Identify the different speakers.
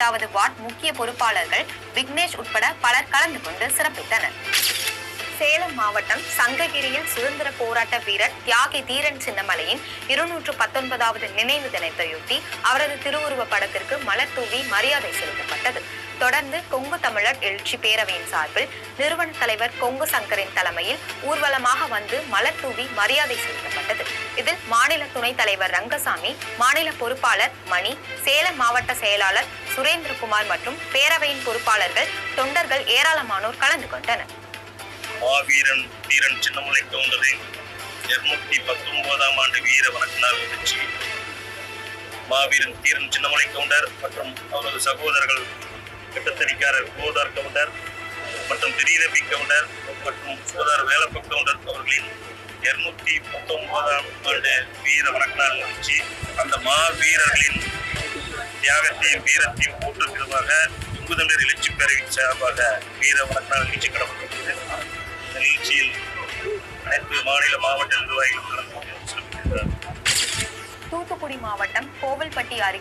Speaker 1: இரண்டாவது வார்டு முக்கிய பொறுப்பாளர்கள் விக்னேஷ் உட்பட பலர் கலந்து கொண்டு சிறப்பித்தனர். சேலம் மாவட்டம் சங்ககிரியில் சுதந்திர போராட்ட வீரர் தியாகி தீரன் சின்னமலையின் இருநூற்று பத்தொன்பதாவது நினைவு தினத்தையொட்டி அவரது திருவுருவ படத்திற்கு மலர் தூவி மரியாதை செலுத்தப்பட்டது. தொடர்ந்து கொங்கு தமிழர் எழுச்சி பேரவையின் சார்பில் நிறுவன தலைவர் கொங்கு சங்கரின் தலைமையில் ஊர்வலமாக வந்து மலர் தூவி மரியாதை செலுத்தப்பட்டது. இதில் மாநில துணைத் தலைவர் ரங்கசாமி மாநில பொறுப்பாளர் மணி சேலம் மாவட்ட செயலாளர் சுரேந்திரகுமார் மற்றும் பேரவையின் பொறுப்பாளர்கள் தொண்டர்கள் ஏராளமானோர் கலந்து கொண்டனர்.
Speaker 2: மாவீரன் வீரன் சின்னமலை இருநூத்தி பத்தொன்பதாம் ஆண்டு வீர வணக்க நாள் நிகழ்ச்சி மாவீரன் தீரன் சின்னமலை கவுண்டர் மற்றும் அவரது சகோதரர்கள் கிட்டத்தடிக்காரர் கோதார் கவுண்டர் மற்றும் திடீரபி கவுண்டர் மற்றும் கோதார் வேலப்ப கவுண்டர் அவர்களின் இருநூத்தி பத்தொன்பதாம் ஆண்டு வீர வணக்க நாள் நிகழ்ச்சி. அந்த மாவீரர்களின் தியாகத்தையும் வீரத்தையும் போற்றும் விதமாக துங்குதண்டர் எழுச்சி பேரவையின் சார்பாக வீர வணக்க நாள் நிகழ்ச்சி கடப்பட்டது இந்த நிகழ்ச்சியில் அனைத்து மாநில மாவட்ட நிர்வாகிகள் கலந்து கொண்டு
Speaker 1: தூத்துக்குடி மாவட்டம் கோவில்பட்டி அருகே